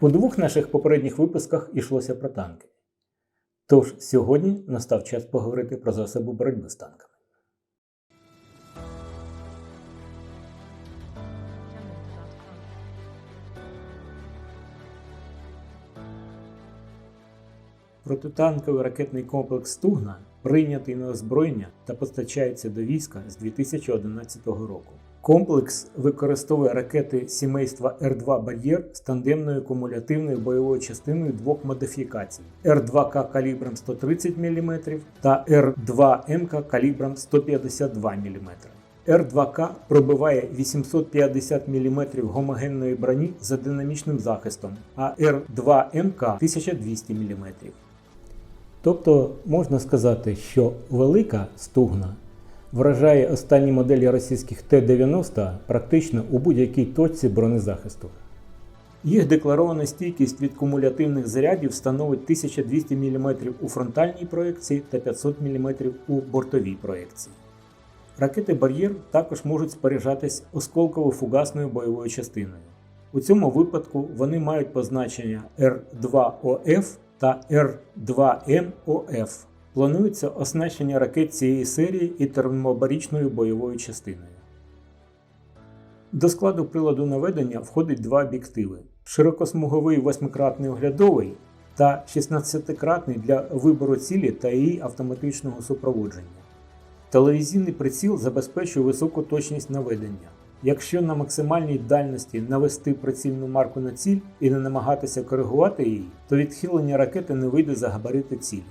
У двох наших попередніх випусках йшлося про танки. Тож сьогодні настав час поговорити про засоби боротьби з танками. Протитанковий ракетний комплекс Стугна прийнятий на озброєння та постачається до війська з 2011 року. Комплекс використовує ракети сімейства Р2 Бар'єр з тандемною кумулятивною бойовою частиною двох модифікацій Р2К калібром 130 мм та Р2М калібром 152 мм. Р2К пробиває 850 мм гомогенної броні за динамічним захистом, а Р2МК 1200 мм. Тобто можна сказати, що велика стугна вражає останні моделі російських Т-90 практично у будь-якій точці бронезахисту. Їх декларована стійкість від кумулятивних зарядів становить 1200 мм у фронтальній проекції та 500 мм у бортовій проекції. Ракети Бар'єр також можуть споряджатись осколково-фугасною бойовою частиною. У цьому випадку вони мають позначення Р2ОФ та Р2МОФ. Планується оснащення ракет цієї серії і термобарічною бойовою частиною. До складу приладу наведення входить два об'єктиви: широкосмуговий восьмикратний оглядовий та 16-кратний для вибору цілі та її автоматичного супроводження. Телевізійний приціл забезпечує високу точність наведення. Якщо на максимальній дальності навести прицільну марку на ціль і не намагатися коригувати її, то відхилення ракети не вийде за габарити цілі.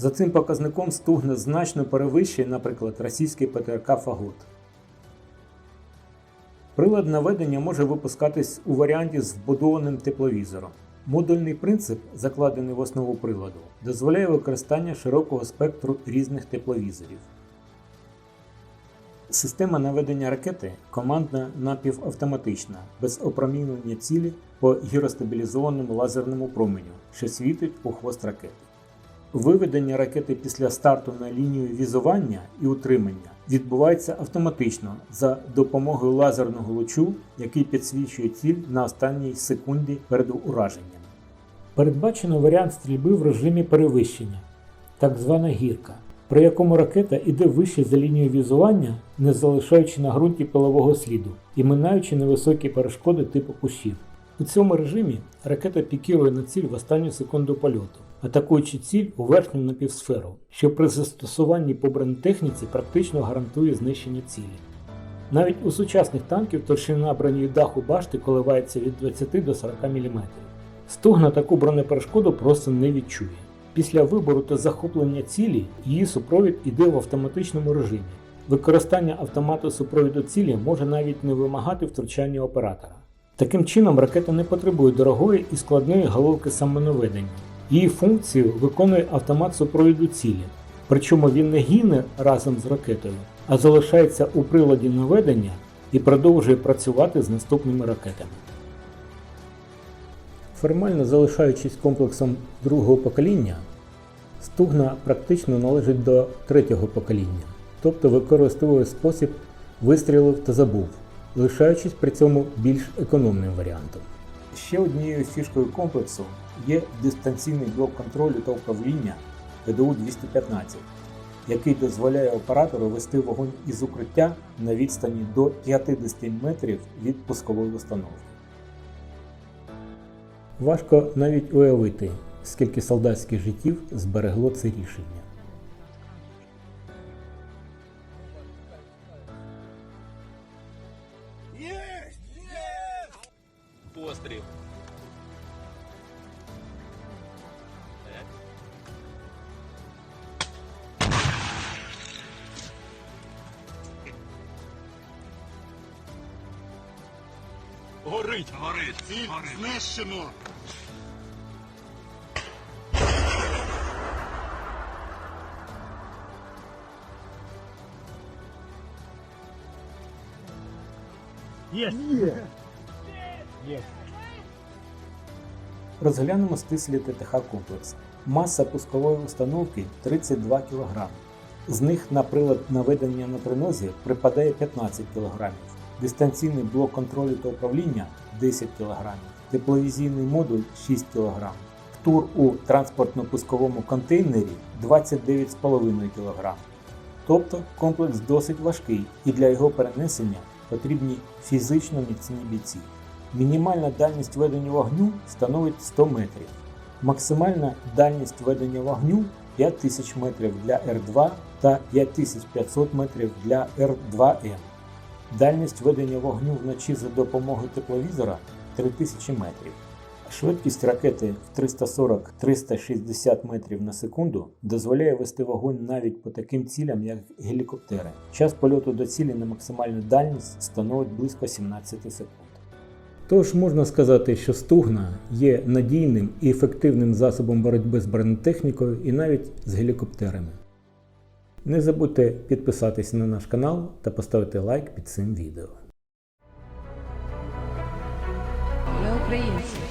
За цим показником стугна значно перевищує, наприклад, російський ПТРК Фагот. Прилад наведення може випускатись у варіанті з вбудованим тепловізором. Модульний принцип, закладений в основу приладу, дозволяє використання широкого спектру різних тепловізорів. Система наведення ракети командна напівавтоматична, без опромінювання цілі по гіростабілізованому лазерному променю, що світить у хвост ракети. Виведення ракети після старту на лінію візування і утримання відбувається автоматично за допомогою лазерного лучу, який підсвічує ціль на останній секунді перед ураженням. Передбачено варіант стрільби в режимі перевищення, так звана гірка, при якому ракета йде вище за лінію візування, не залишаючи на ґрунті пилового сліду і минаючи невисокі перешкоди типу кущів. У цьому режимі ракета пікірує на ціль в останню секунду польоту, атакуючи ціль у верхню напівсферу, що при застосуванні по бронетехніці практично гарантує знищення цілі. Навіть у сучасних танків товщина броні даху башти коливається від 20 до 40 мм. Стугна таку бронеперешкоду просто не відчує. Після вибору та захоплення цілі її супровід іде в автоматичному режимі. Використання автомату супровіду цілі може навіть не вимагати втручання оператора. Таким чином, ракета не потребує дорогої і складної головки самонаведення. Її функцію виконує автомат супровіду цілі, причому він не гине разом з ракетою, а залишається у приладі наведення і продовжує працювати з наступними ракетами. Формально залишаючись комплексом другого покоління, стугна практично належить до третього покоління, тобто використовує спосіб вистрілив та забув, лишаючись при цьому більш економним варіантом. Ще однією фішкою комплексу є дистанційний блок контролю та управління ПДУ-215, який дозволяє оператору вести вогонь із укриття на відстані до 50 метрів від пускової установки. Важко навіть уявити, скільки солдатських життів зберегло це рішення. Постріл. Горить, горить, Ціль горить. знищено. Розглянемо стислі ТТХ комплекс. Маса пускової установки 32 кг. З них на прилад наведення на тринозі припадає 15 кг. дистанційний блок контролю та управління 10 кг, тепловізійний модуль 6 кг, втур у транспортно-пусковому контейнері 29,5 кг. Тобто комплекс досить важкий і для його перенесення потрібні фізично міцні бійці. Мінімальна дальність ведення вогню становить 100 метрів. Максимальна дальність ведення вогню 5000 метрів для Р2 та 5500 метрів для Р2М. Дальність ведення вогню вночі за допомогою тепловізора 3000 метрів. Швидкість ракети в 340-360 метрів на секунду дозволяє вести вогонь навіть по таким цілям, як гелікоптери. Час польоту до цілі на максимальну дальність становить близько 17 секунд. Тож можна сказати, що стугна є надійним і ефективним засобом боротьби з бронетехнікою і навіть з гелікоптерами. Не забудьте підписатися на наш канал та поставити лайк під цим відео. Ми українці.